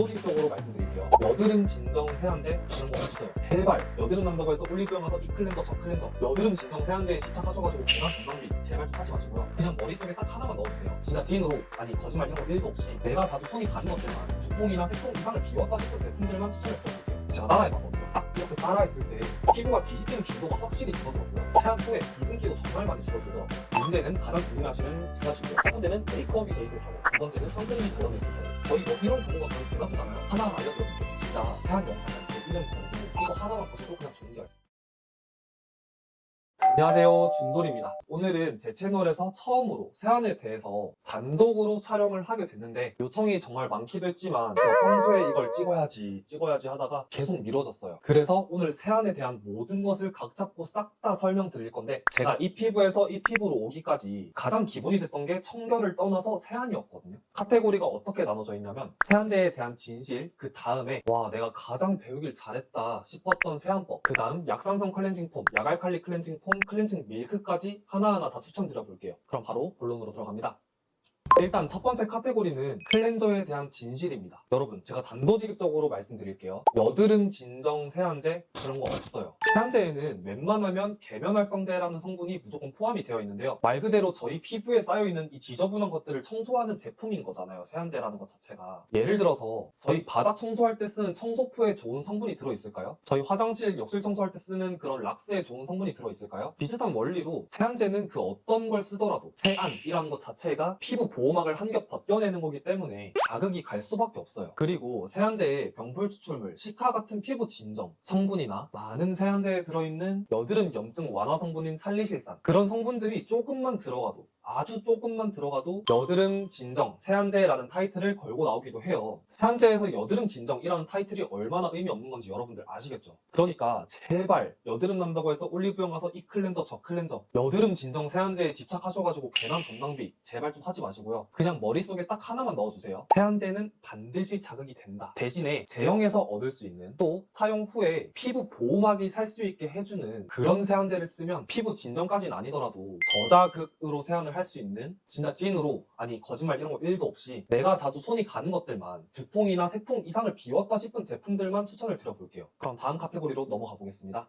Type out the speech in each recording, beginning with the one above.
단도직입적으로 말씀드릴게요. 여드름 진정 세안제 그런 거 없어요. 제발 여드름 난다고 해서 올리브영 가서 이 클렌저 저 클렌저 여드름 진정 세안제에 집착하셔가지고 그만 건강비 제발 좀 하지 마시고요. 그냥 머릿속에 딱 하나만 넣어주세요. 진짜 찐으로 아니 거짓말 이런 거 1도 없이 내가 자주 손이 가는 것들만 두통이나 세통 이상을 비웠다 싶은 제품들만 추천해 드릴게요. 제가 따라해봤거든요. 딱 이렇게 따라했을 때 피부가 뒤집히는 빈도가 확실히 줄어들었고요. 후에 붉은기도 정말 많이 줄어들더라고요. 문제는 가장 궁금해하시는 두 가지고요. 첫 번째는 메이크업이 돼 있을 경우, 두 번째는 선크림이 걸러져 있을 경우. 거의 뭐 이런 경우가 거의 대다수잖아요. 하나만 알려드릴게요. 진짜 세안 영상은 제 인정 부분이고 이거 하나만 보셔도 그냥 좋은 안녕하세요. 준돌입니다. 오늘은 제 채널에서 처음으로 세안에 대해서 단독으로 촬영을 하게 됐는데 요청이 정말 많기도 했지만 제가 평소에 이걸 찍어야지 찍어야지 하다가 계속 미뤄졌어요. 그래서 오늘 세안에 대한 모든 것을 각 잡고 싹 다 설명드릴 건데 제가 이 피부에서 이 피부로 오기까지 가장 기본이 됐던 게 청결을 떠나서 세안이었거든요. 카테고리가 어떻게 나눠져 있냐면 세안제에 대한 진실 그 다음에 와 내가 가장 배우길 잘했다 싶었던 세안법 그 다음 약산성 클렌징 폼 약알칼리 클렌징 폼 클렌징 밀크까지 하나하나 다 추천드려 볼게요. 그럼 바로 본론으로 들어갑니다 일단 첫 번째 카테고리는 클렌저에 대한 진실입니다. 여러분, 제가 단도직입적으로 말씀드릴게요. 여드름 진정 세안제 그런 거 없어요. 세안제에는 웬만하면 계면활성제라는 성분이 무조건 포함이 되어 있는데요. 말 그대로 저희 피부에 쌓여있는 이 지저분한 것들을 청소하는 제품인 거잖아요. 세안제라는 것 자체가. 예를 들어서 저희 바닥 청소할 때 쓰는 청소포에 좋은 성분이 들어있을까요? 저희 화장실 욕실 청소할 때 쓰는 그런 락스에 좋은 성분이 들어있을까요? 비슷한 원리로 세안제는 그 어떤 걸 쓰더라도 세안이라는 것 자체가 피부 보호 막을 한 겹 벗겨내는 거기 때문에 자극이 갈 수밖에 없어요. 그리고 세안제에 병풀 추출물, 시카 같은 피부 진정 성분이나 많은 세안제에 들어있는 여드름 염증 완화 성분인 살리실산 그런 성분들이 조금만 들어가도 아주 조금만 들어가도 여드름 진정 세안제라는 타이틀을 걸고 나오기도 해요. 세안제에서 여드름 진정이라는 타이틀이 얼마나 의미 없는 건지 여러분들 아시겠죠? 그러니까 제발 여드름 난다고 해서 올리브영 가서 이 클렌저 저 클렌저 여드름 진정 세안제에 집착하셔가지고 괜한 돈 낭비 제발 좀 하지 마시고요. 그냥 머릿속에 딱 하나만 넣어주세요. 세안제는 반드시 자극이 된다. 대신에 제형에서 얻을 수 있는 또 사용 후에 피부 보호막이 살 수 있게 해주는 그런 세안제를 쓰면 피부 진정까지는 아니더라도 저자극으로 세안을 할수 있는 진짜 찐으로 아니 거짓말 이런 거 1도 없이 내가 자주 손이 가는 것들만 두 통이나 세 통 이상을 비웠다 싶은 제품들만 추천을 드려볼게요. 그럼 다음 카테고리로 넘어가 보겠습니다.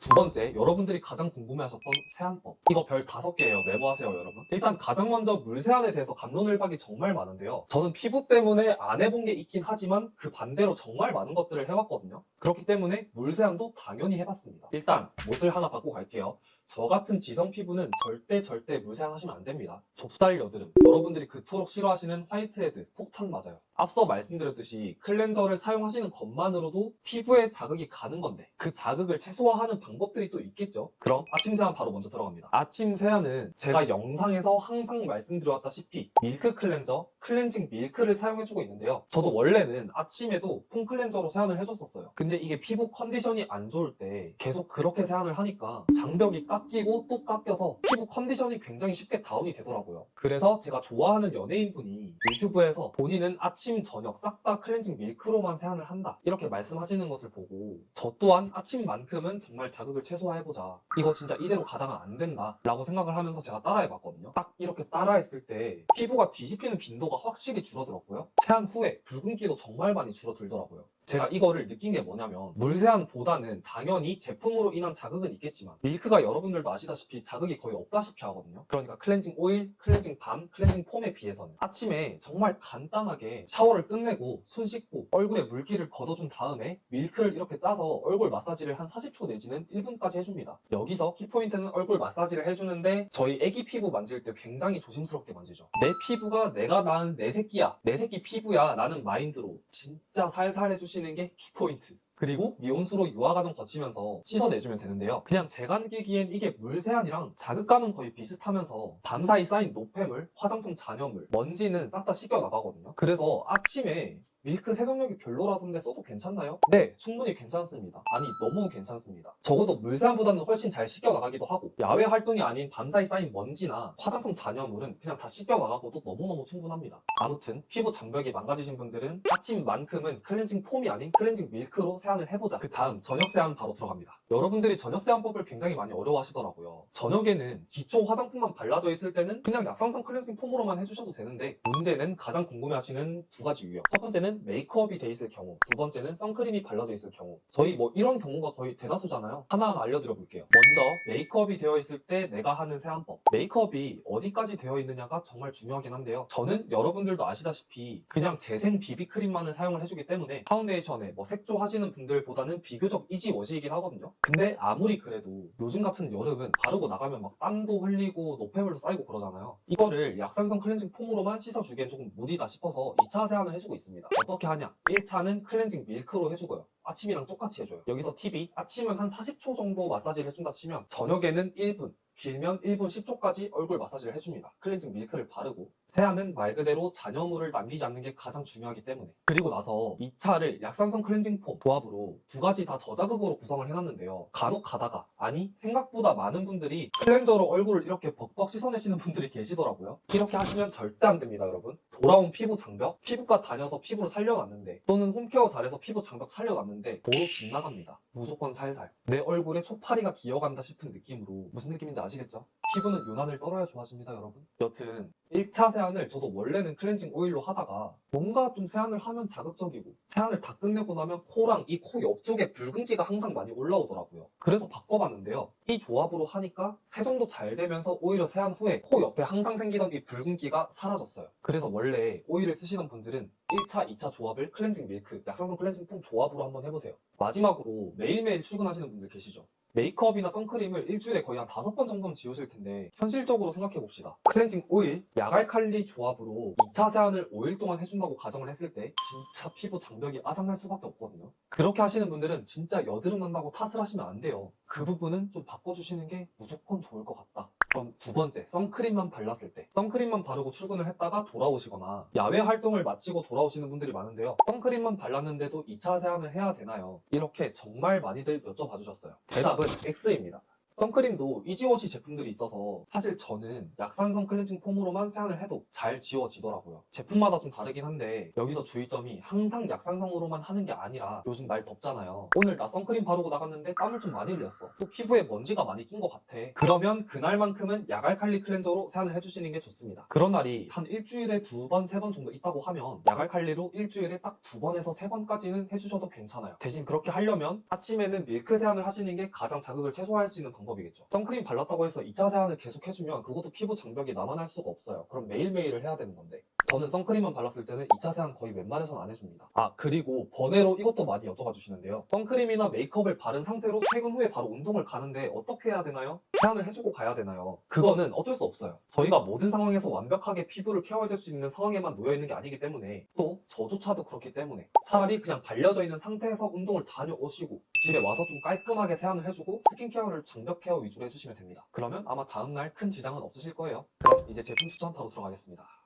두 번째, 여러분들이 가장 궁금해하셨던 세안법. 이거 별 다섯 개예요. 메모하세요, 여러분. 일단 가장 먼저 물 세안에 대해서 감론을박이 정말 많은데요. 저는 피부 때문에 안 해본 게 있긴 하지만 그 반대로 정말 많은 것들을 해왔거든요. 그렇기 때문에 물 세안도 당연히 해봤습니다. 일단 못을 하나 받고 갈게요. 저 같은 지성 피부는 절대 절대 물 세안하시면 안 됩니다. 좁쌀 여드름, 여러분들이 그토록 싫어하시는 화이트헤드, 폭탄 맞아요. 앞서 말씀드렸듯이 클렌저를 사용하시는 것만으로도 피부에 자극이 가는 건데 그 자극을 최소화하는 방법들이 또 있겠죠. 그럼 아침 세안 바로 먼저 들어갑니다. 아침 세안은 제가 영상에서 항상 말씀드려왔다시피 밀크 클렌저, 클렌징 밀크를 사용해주고 있는데요. 저도 원래는 아침에도 폼 클렌저로 세안을 해줬었어요. 근데 이게 피부 컨디션이 안 좋을 때 계속 그렇게 세안을 하니까 장벽이 깎이고 또 깎여서 피부 컨디션이 굉장히 쉽게 다운이 되더라고요. 그래서 제가 좋아하는 연예인분이 유튜브에서 본인은 아침, 저녁 싹 다 클렌징 밀크로만 세안을 한다. 이렇게 말씀하시는 것을 보고 저 또한 아침만큼은 정말 자극을 최소화해보자. 이거 진짜 이대로 가다가 안 된다. 라고 생각을 하면서 제가 따라해봤거든요. 딱 이렇게 따라했을 때 피부가 뒤집히는 빈도가 확실히 줄어들었고요. 세안 후에 붉은기도 정말 많이 줄어들더라고요. 제가 이거를 느낀 게 뭐냐면 물세안보다는 당연히 제품으로 인한 자극은 있겠지만 밀크가 여러분들도 아시다시피 자극이 거의 없다시피 하거든요. 그러니까 클렌징 오일, 클렌징 밤, 클렌징 폼에 비해서는. 아침에 정말 간단하게 샤워를 끝내고 손 씻고 얼굴에 물기를 걷어준 다음에 밀크를 이렇게 짜서 얼굴 마사지를 한 40초 내지는 1분까지 해줍니다. 여기서 키포인트는 얼굴 마사지를 해주는데 저희 애기 피부 만질 때 굉장히 조심스럽게 만지죠. 내 피부가 내가 낳은 내 새끼야 내 새끼 피부야 라는 마인드로 진짜 살살 해주시 는 게 키포인트 그리고 미온수로 유화 과정 거치면서 씻어내주면 되는데요. 그냥 제가 느끼기엔 이게 물세안이랑 자극감은 거의 비슷하면서 밤사이 쌓인 노폐물, 화장품 잔여물, 먼지는 싹 다 씻겨 나가거든요. 그래서 아침에 밀크 세정력이 별로라던데 써도 괜찮나요? 네, 충분히 괜찮습니다. 아니, 너무 괜찮습니다. 적어도 물세안보다는 훨씬 잘 씻겨 나가기도 하고 야외 활동이 아닌 밤사이 쌓인 먼지나 화장품 잔여물은 그냥 다 씻겨 나가고도 너무너무 충분합니다. 아무튼 피부 장벽이 망가지신 분들은 아침만큼은 클렌징 폼이 아닌 클렌징 밀크로 세안 세안을 해보자. 그 다음 저녁 세안 바로 들어갑니다. 여러분들이 저녁 세안법을 굉장히 많이 어려워하시더라고요. 저녁에는 기초 화장품만 발라져 있을 때는 그냥 약산성 클렌징 폼으로만 해주셔도 되는데 문제는 가장 궁금해하시는 두 가지 유형. 첫 번째는 메이크업이 돼 있을 경우, 두 번째는 선크림이 발라져 있을 경우. 저희 뭐 이런 경우가 거의 대다수잖아요. 하나하나 알려드려 볼게요. 먼저 메이크업이 되어 있을 때 내가 하는 세안법. 메이크업이 어디까지 되어 있느냐가 정말 중요하긴 한데요. 저는 여러분들도 아시다시피 그냥 재생 비비크림만을 사용을 해주기 때문에 파운데이션에 뭐 색조 하시는 분들보다는 비교적 이지 워시이긴 하거든요. 근데 아무리 그래도 요즘 같은 여름은 바르고 나가면 막 땀도 흘리고 노폐물도 쌓이고 그러잖아요. 이거를 약산성 클렌징 폼으로만 씻어주기엔 조금 무리다 싶어서 2차 세안을 해주고 있습니다. 어떻게 하냐? 1차는 클렌징 밀크로 해주고요. 아침이랑 똑같이 해줘요. 여기서 팁이 아침은 한 40초 정도 마사지를 해준다 치면 저녁에는 1분, 길면 1분 10초까지 얼굴 마사지를 해줍니다. 클렌징 밀크를 바르고 세안은 말 그대로 잔여물을 남기지 않는 게 가장 중요하기 때문에 그리고 나서 2차를 약산성 클렌징 폼 조합으로 두 가지 다 저자극으로 구성을 해놨는데요. 간혹 가다가 아니 생각보다 많은 분들이 클렌저로 얼굴을 이렇게 벅벅 씻어내시는 분들이 계시더라고요. 이렇게 하시면 절대 안 됩니다, 여러분. 돌아온 피부 장벽, 피부과 다녀서 피부를 살려놨는데 또는 홈케어 잘해서 피부 장벽 살려놨는데 도로 집 나갑니다. 무조건 살살. 내 얼굴에 초파리가 기어간다 싶은 느낌으로 무슨 느낌인지 아시 겠죠? 피부는 유난을 떨어야 좋아집니다, 여러분. 여튼 1차 세안을 저도 원래는 클렌징 오일로 하다가 뭔가 좀 세안을 하면 자극적이고 세안을 다 끝내고 나면 코랑 이 코 옆쪽에 붉은기가 항상 많이 올라오더라고요. 그래서 바꿔봤는데요. 이 조합으로 하니까 세정도 잘 되면서 오히려 세안 후에 코 옆에 항상 생기던 이 붉은기가 사라졌어요. 그래서 원래 오일을 쓰시던 분들은 1차, 2차 조합을 클렌징 밀크, 약산성 클렌징 폼 조합으로 한번 해보세요. 마지막으로 매일매일 출근하시는 분들 계시죠? 메이크업이나 선크림을 일주일에 거의 한 다섯 번 정도는 지우실 텐데 현실적으로 생각해 봅시다. 클렌징 오일, 약알칼리 조합으로 2차 세안을 5일 동안 해준다고 가정을 했을 때 진짜 피부 장벽이 아작날 수밖에 없거든요. 그렇게 하시는 분들은 진짜 여드름 난다고 탓을 하시면 안 돼요. 그 부분은 좀 바꿔주시는 게 무조건 좋을 것 같다. 그럼 두 번째, 선크림만 발랐을 때. 선크림만 바르고 출근을 했다가 돌아오시거나 야외 활동을 마치고 돌아오시는 분들이 많은데요. 선크림만 발랐는데도 2차 세안을 해야 되나요? 이렇게 정말 많이들 여쭤봐 주셨어요. 대답은 X입니다. 선크림도 이지워시 제품들이 있어서 사실 저는 약산성 클렌징 폼으로만 세안을 해도 잘 지워지더라고요. 제품마다 좀 다르긴 한데 여기서 주의점이 항상 약산성으로만 하는 게 아니라 요즘 날 덥잖아요. 오늘 나 선크림 바르고 나갔는데 땀을 좀 많이 흘렸어. 또 피부에 먼지가 많이 낀 것 같아. 그러면 그날만큼은 약알칼리 클렌저로 세안을 해주시는 게 좋습니다. 그런 날이 한 일주일에 두 번, 세 번 정도 있다고 하면 약알칼리로 일주일에 딱 두 번에서 세 번까지는 해주셔도 괜찮아요. 대신 그렇게 하려면 아침에는 밀크 세안을 하시는 게 가장 자극을 최소화할 수 있는 방법 이겠죠. 선크림 발랐다고 해서 2차 세안을 계속 해주면 그것도 피부 장벽이 남아날 수가 없어요. 그럼 매일매일을 해야 되는 건데. 저는 선크림만 발랐을 때는 2차 세안 거의 웬만해서는 안 해줍니다. 아, 그리고 번외로 이것도 많이 여쭤봐 주시는데요. 선크림이나 메이크업을 바른 상태로 퇴근 후에 바로 운동을 가는데 어떻게 해야 되나요? 세안을 해주고 가야 되나요? 그거는 어쩔 수 없어요. 저희가 모든 상황에서 완벽하게 피부를 케어해줄 수 있는 상황에만 놓여있는 게 아니기 때문에 또 저조차도 그렇기 때문에 차라리 그냥 발려져 있는 상태에서 운동을 다녀오시고 집에 와서 좀 깔끔하게 세안을 해주고 스킨케어를 장벽 케어 위주로 해주시면 됩니다. 그러면 아마 다음날 큰 지장은 없으실 거예요. 그럼 이제 제품 추천 바로 들어가겠습니다.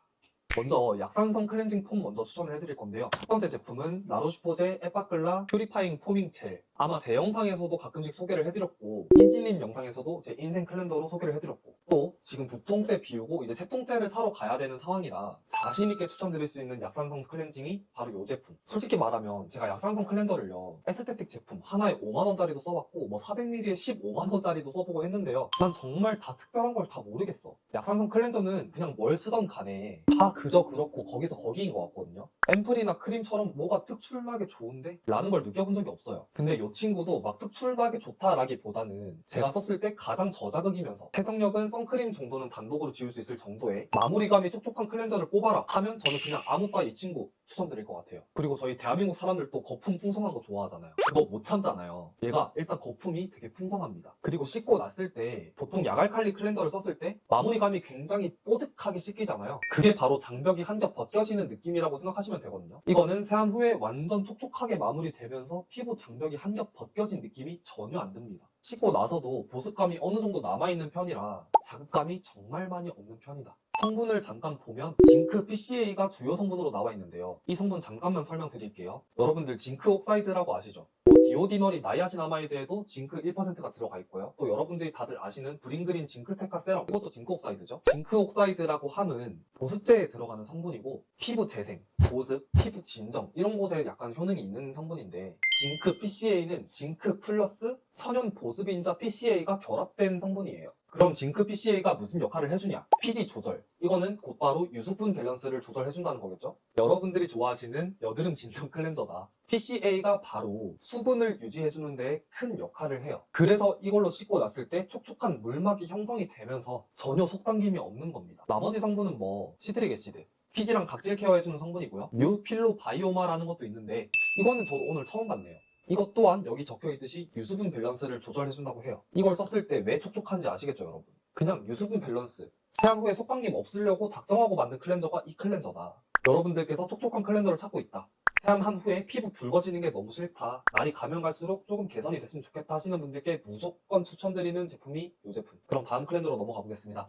먼저 약산성 클렌징 폼 먼저 추천을 해드릴 건데요. 첫 번째 제품은 라로슈포제 에빠클라 퓨리파잉 포밍 젤. 아마 제 영상에서도 가끔씩 소개를 해드렸고 인실림 영상에서도 제 인생 클렌저로 소개를 해드렸고 또 지금 두 통째 비우고 이제 세 통째를 사러 가야 되는 상황이라 자신 있게 추천드릴 수 있는 약산성 클렌징이 바로 이 제품. 솔직히 말하면 제가 약산성 클렌저를요 에스테틱 제품 하나에 5만 원짜리도 써봤고 뭐 400ml에 15만 원짜리도 써보고 했는데요. 난 정말 다 특별한 걸 다 모르겠어. 약산성 클렌저는 그냥 뭘 쓰던 간에 다 그저 그렇고 거기서 거기인 것 같거든요. 앰플이나 크림처럼 뭐가 특출나게 좋은데? 라는 걸 느껴본 적이 없어요. 근데 이 친구도 막 특출나게 좋다라기보다는 제가 썼을 때 가장 저자극이면서 해석력은 선크림 정도는 단독으로 지울 수 있을 정도의 마무리감이 촉촉한 클렌저를 뽑아라 하면 저는 그냥 아무 따이 친구 추천드릴 것 같아요. 그리고 저희 대한민국 사람들도 거품 풍성한 거 좋아하잖아요. 그거 못 참잖아요. 얘가 일단 거품이 되게 풍성합니다. 그리고 씻고 났을 때 보통 약알칼리 클렌저를 썼을 때 마무리감이 굉장히 뽀득하게 씻기잖아요. 그게 바로 장벽이 한 겹 벗겨지는 느낌이라고 생각하시면 되거든요. 이거는 세안 후에 완전 촉촉하게 마무리되면서 피부 장벽이 한 겹 벗겨진 느낌이 전혀 안 듭니다. 씻고 나서도 보습감이 어느 정도 남아있는 편이라 자극감이 정말 많이 없는 편이다. 성분을 잠깐 보면 징크 PCA가 주요 성분으로 나와 있는데요. 이 성분 잠깐만 설명드릴게요. 여러분들 징크 옥사이드라고 아시죠? 뭐 디오디너리 나이아신아마이드에도 징크 1%가 들어가 있고요. 또 여러분들이 다들 아시는 브링그린 징크 테카 세럼 이것도 징크 옥사이드죠. 징크 옥사이드라고 함은 보습제에 들어가는 성분이고 피부 재생, 보습, 피부 진정 이런 곳에 약간 효능이 있는 성분인데 징크 PCA는 징크 플러스 천연 보습인자 PCA가 결합된 성분이에요. 그럼 징크 PCA가 무슨 역할을 해주냐? 피지 조절. 이거는 곧바로 유수분 밸런스를 조절해준다는 거겠죠? 여러분들이 좋아하시는 여드름 진정 클렌저다. PCA가 바로 수분을 유지해주는 데 큰 역할을 해요. 그래서 이걸로 씻고 났을 때 촉촉한 물막이 형성이 되면서 전혀 속당김이 없는 겁니다. 나머지 성분은 뭐 시트릭 애시드, 피지랑 각질 케어해주는 성분이고요. 뉴필로 바이오마라는 것도 있는데 이거는 저도 오늘 처음 봤네요. 이것 또한 여기 적혀있듯이 유수분 밸런스를 조절해준다고 해요. 이걸 썼을 때 왜 촉촉한지 아시겠죠, 여러분? 그냥 유수분 밸런스. 세안 후에 속당김 없으려고 작정하고 만든 클렌저가 이 클렌저다. 여러분들께서 촉촉한 클렌저를 찾고 있다. 세안한 후에 피부 붉어지는 게 너무 싫다. 날이 가면 갈수록 조금 개선이 됐으면 좋겠다 하시는 분들께 무조건 추천드리는 제품이 이 제품. 그럼 다음 클렌저로 넘어가 보겠습니다.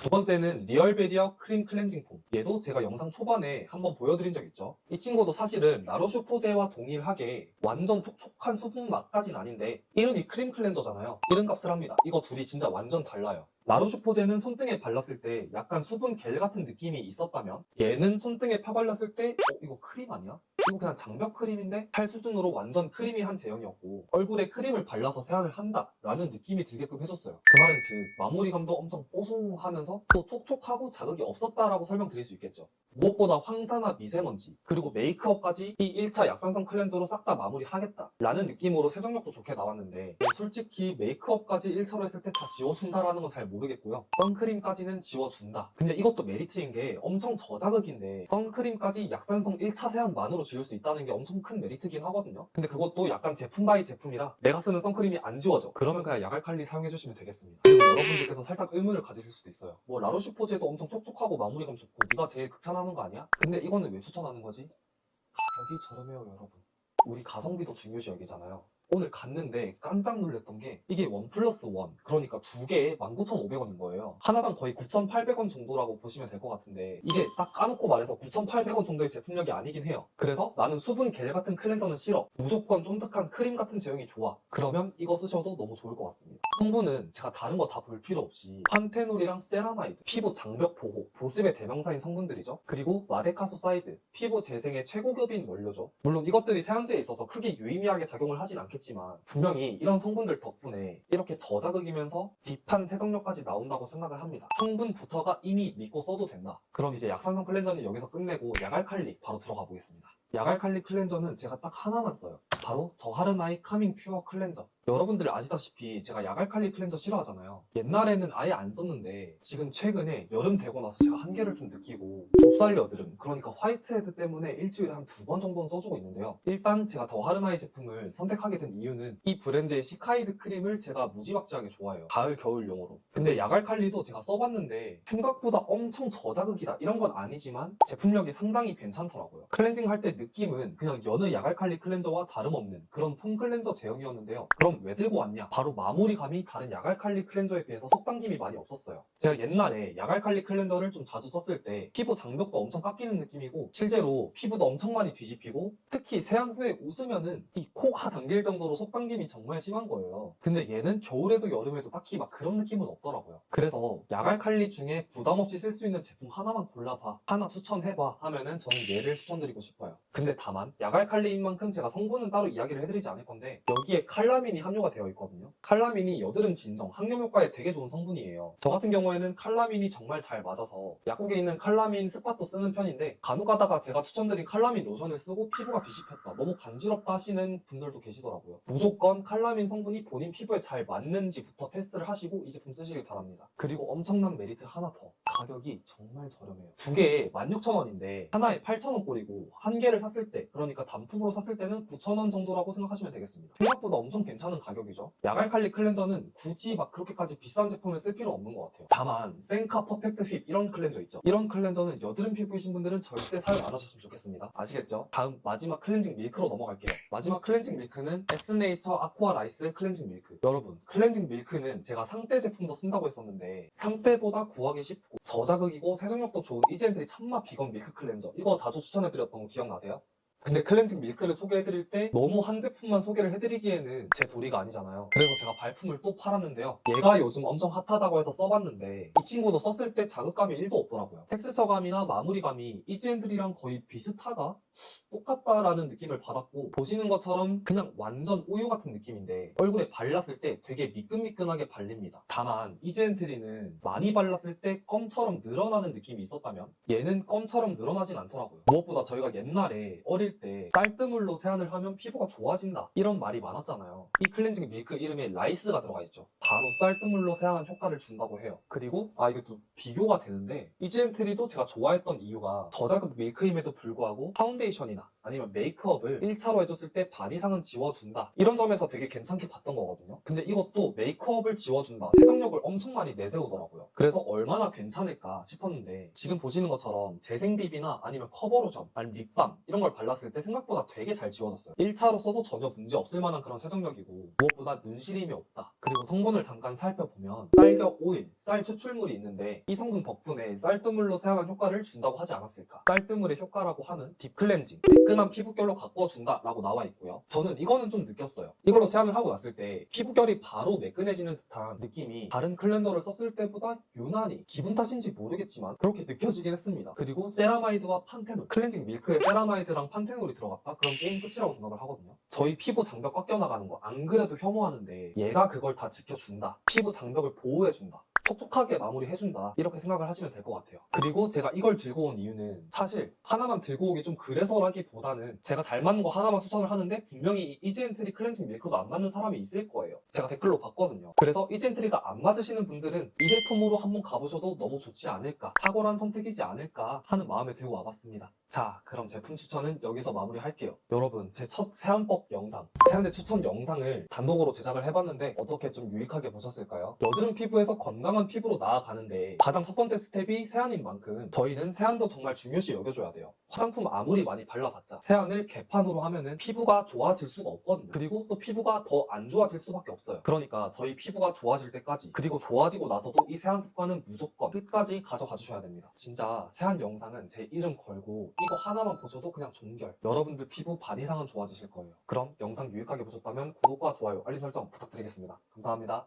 두 번째는 리얼베리어 크림 클렌징 폼. 얘도 제가 영상 초반에 한번 보여드린 적 있죠. 이 친구도 사실은 라로슈포제와 동일하게 완전 촉촉한 수분 맛까진 아닌데 이름이 크림 클렌저잖아요. 이름값을 합니다. 이거 둘이 진짜 완전 달라요. 라로슈포제는 손등에 발랐을 때 약간 수분 겔 같은 느낌이 있었다면 얘는 손등에 펴발랐을 때 어, 이거 크림 아니야? 이거 그냥 장벽 크림인데? 팔 수준으로 완전 크리미한 제형이었고 얼굴에 크림을 발라서 세안을 한다 라는 느낌이 들게끔 해줬어요. 그 말은 즉 마무리감도 엄청 뽀송하면서 또 촉촉하고 자극이 없었다라고 설명드릴 수 있겠죠. 무엇보다 황사나 미세먼지 그리고 메이크업까지 이 1차 약산성 클렌저로 싹 다 마무리하겠다 라는 느낌으로 세정력도 좋게 나왔는데 솔직히 메이크업까지 1차로 했을 때 다 지워준다라는 건잘 모르겠 고요. 선크림까지는 지워준다. 근데 이것도 메리트인 게 엄청 저자극인데 선크림까지 약산성 1차 세안만으로 지울 수 있다는 게 엄청 큰 메리트긴 하거든요. 근데 그것도 약간 제품 바이 제품이라 내가 쓰는 선크림이 안 지워져. 그러면 그냥 야갈칼리 사용해주시면 되겠습니다. 그리고 여러분들께서 살짝 의문을 가지실 수도 있어요. 뭐 라로슈포제도 엄청 촉촉하고 마무리감 좋고 네가 제일 극찬하는 거 아니야? 근데 이거는 왜 추천하는 거지? 가격이 저렴해요 여러분. 우리 가성비도 중요시 여기잖아요 오늘 갔는데 깜짝 놀랐던 게 이게 원 플러스 원 그러니까 두 개에 19,500원인 거예요. 하나당 거의 9,800원 정도라고 보시면 될 것 같은데 이게 딱 까놓고 말해서 9,800원 정도의 제품력이 아니긴 해요. 그래서 나는 수분 겔 같은 클렌저는 싫어. 무조건 쫀득한 크림 같은 제형이 좋아. 그러면 이거 쓰셔도 너무 좋을 것 같습니다. 성분은 제가 다른 거 다 볼 필요 없이 판테놀이랑 세라마이드 피부 장벽 보호 보습의 대명사인 성분들이죠. 그리고 마데카소사이드 피부 재생의 최고급인 원료죠. 물론 이것들이 세안제에 있어서 크게 유의미하게 작용을 하진 않겠지만 분명히 이런 성분들 덕분에 이렇게 저자극이면서 딥한 세정력까지 나온다고 생각을 합니다. 성분부터가 이미 믿고 써도 된다. 그럼 이제 약산성 클렌저는 여기서 끝내고 야갈칼리 바로 들어가 보겠습니다. 야갈칼리 클렌저는 제가 딱 하나만 써요. 바로 더 하르나이 카밍 퓨어 클렌저. 여러분들 아시다시피 제가 야갈칼리 클렌저 싫어하잖아요. 옛날에는 아예 안 썼는데 지금 최근에 여름 되고 나서 제가 한계를 좀 느끼고 좁쌀 여드름 그러니까 화이트헤드 때문에 일주일에 한 두 번 정도는 써주고 있는데요. 일단 제가 더 하르나이 제품을 선택하게 된 이유는 이 브랜드의 시카이드 크림을 제가 무지막지하게 좋아해요. 가을 겨울용으로. 근데 야갈칼리도 제가 써봤는데 생각보다 엄청 저자극이다 이런 건 아니지만 제품력이 상당히 괜찮더라고요. 클렌징 할 때 느낌은 그냥 여느 야갈칼리 클렌저와 다름없는 그런 폼 클렌저 제형이었는데요. 그럼 왜 들고 왔냐? 바로 마무리감이 다른 야갈칼리 클렌저에 비해서 속당김이 많이 없었어요. 제가 옛날에 야갈칼리 클렌저를 좀 자주 썼을 때 피부 장벽도 엄청 깎이는 느낌이고 실제로 피부도 엄청 많이 뒤집히고 특히 세안 후에 웃으면은 이 코가 당길 정도로 속당김이 정말 심한 거예요. 근데 얘는 겨울에도 여름에도 딱히 막 그런 느낌은 없더라고요. 그래서 야갈칼리 중에 부담 없이 쓸 수 있는 제품 하나만 골라봐. 하나 추천해봐. 하면은 저는 얘를 추천드리고 싶어요. 근데 다만 야갈칼리인 만큼 제가 성분은 따로 이야기를 해드리지 않을 건데 여기에 칼라민이 함유가 되어 있거든요. 칼라민이 여드름 진정, 항염 효과에 되게 좋은 성분이에요. 저 같은 경우에는 칼라민이 정말 잘 맞아서 약국에 있는 칼라민 스팟도 쓰는 편인데 간혹 가다가 제가 추천드린 칼라민 로션을 쓰고 피부가 뒤집혔다. 너무 간지럽다 하시는 분들도 계시더라고요. 무조건 칼라민 성분이 본인 피부에 잘 맞는지부터 테스트를 하시고 이 제품 쓰시길 바랍니다. 그리고 엄청난 메리트 하나 더. 가격이 정말 저렴해요. 두 개에 16,000원인데 하나에 8,000원 꼴이고 한 개를 샀을 때 그러니까 단품으로 샀을 때는 9,000원 정도라고 생각하시면 되겠습니다. 생각보다 엄청 괜찮은 가격이죠. 야갈칼리 클렌저는 굳이 막 그렇게까지 비싼 제품을 쓸 필요 없는 것 같아요. 다만 생카 퍼펙트 힙 이런 클렌저 있죠. 이런 클렌저는 여드름 피부이신 분들은 절대 사용 안 하셨으면 좋겠습니다. 아시겠죠? 다음 마지막 클렌징 밀크로 넘어갈게요. 마지막 클렌징 밀크는 에스네이처 아쿠아 라이스 클렌징 밀크. 여러분 클렌징 밀크는 제가 상대 제품도 쓴다고 했었는데 상대보다 구하기 쉽고 저자극이고 세정력도 좋은 이젠들이 참맛 비건 밀크 클렌저 이거 자주 추천해드렸던 거 기억나세요? 근데 클렌징 밀크를 소개해드릴 때 너무 한 제품만 소개를 해드리기에는 제 도리가 아니잖아요. 그래서 제가 발품을 또 팔았는데요. 얘가 요즘 엄청 핫하다고 해서 써봤는데 이 친구도 썼을 때 자극감이 1도 없더라고요. 텍스처감이나 마무리감이 이지앤들이랑 거의 비슷하다? 똑같다라는 느낌을 받았고 보시는 것처럼 그냥 완전 우유 같은 느낌인데 얼굴에 발랐을 때 되게 미끈미끈하게 발립니다. 다만 이지앤트리는 많이 발랐을 때 껌처럼 늘어나는 느낌이 있었다면 얘는 껌처럼 늘어나진 않더라고요. 무엇보다 저희가 옛날에 어릴 때 쌀뜨물로 세안을 하면 피부가 좋아진다 이런 말이 많았잖아요. 이 클렌징 밀크 이름에 라이스가 들어가 있죠. 바로 쌀뜨물로 세안한 효과를 준다고 해요. 그리고 아 이게 또 비교가 되는데 이지앤트리도 제가 좋아했던 이유가 저자극 밀크임에도 불구하고 파운데이션이나 아니면 메이크업을 1차로 해줬을 때 바디상은 지워준다 이런 점에서 되게 괜찮게 봤던 거거든요. 근데 이것도 메이크업을 지워준다 세정력을 엄청 많이 내세우더라고요. 그래서 얼마나 괜찮을까 싶었는데 지금 보시는 것처럼 재생비비나 아니면 커버로션 아니면 립밤 이런 걸 발랐을 때 생각보다 되게 잘 지워졌어요. 1차로 써도 전혀 문제 없을 만한 그런 세정력이고 무엇보다 눈시림이 없다. 그리고 성분을 잠깐 살펴보면 쌀겨 오일, 쌀 추출물이 있는데 이 성분 덕분에 쌀뜨물로 세안한 효과를 준다고 하지 않았을까? 쌀뜨물의 효과라고 하면 딥클렌징, 매끈한 피부결로 가꿔준다 라고 나와 있고요. 저는 이거는 좀 느꼈어요. 이걸로 세안을 하고 났을 때 피부결이 바로 매끈해지는 듯한 느낌이 다른 클렌저를 썼을 때보다 유난히 기분 탓인지 모르겠지만 그렇게 느껴지긴 했습니다. 그리고 세라마이드와 판테놀, 클렌징 밀크에 세라마이드랑 판테놀이 들어갔다? 그럼 게임 끝이라고 생각을 하거든요. 저희 피부 장벽 깎여 나가는 거 안 그래도 혐오 하는데 얘가 그걸 다 지켜준다. 피부 장벽을 보호해준다. 촉촉하게 마무리해준다. 이렇게 생각을 하시면 될 것 같아요. 그리고 제가 이걸 들고 온 이유는 사실 하나만 들고 오기 좀 그래서라기보다는 제가 잘 맞는 거 하나만 추천을 하는데 분명히 이지엔트리 클렌징 밀크도 안 맞는 사람이 있을 거예요. 제가 댓글로 봤거든요. 그래서 이지엔트리가 안 맞으시는 분들은 이 제품으로 한번 가보셔도 너무 좋지 않을까 탁월한 선택이지 않을까 하는 마음에 들고 와봤습니다 자 그럼 제품 추천은 여기서 마무리할게요. 여러분 제 첫 세안법 영상. 세안제 추천 영상을 단독으로 제작을 해봤는데 어떻게 좀 유익하게 보셨을까요? 여드름 피부에서 건강한 피부로 나아가는데 가장 첫 번째 스텝이 세안인 만큼 저희는 세안도 정말 중요시 여겨줘야 돼요. 화장품 아무리 많이 발라봤자 세안을 개판으로 하면은 피부가 좋아질 수가 없거든요. 그리고 또 피부가 더 안 좋아질 수밖에 없어요. 그러니까 저희 피부가 좋아질 때까지 그리고 좋아지고 나서도 이 세안 습관은 무조건 끝까지 가져가 주셔야 됩니다. 진짜 세안 영상은 제 이름 걸고 이거 하나만 보셔도 그냥 종결. 여러분들 피부 바디상은 좋아지실 거예요. 그럼 영상 유익하게 보셨다면 구독과 좋아요 알림 설정 부탁드리겠습니다. 감사합니다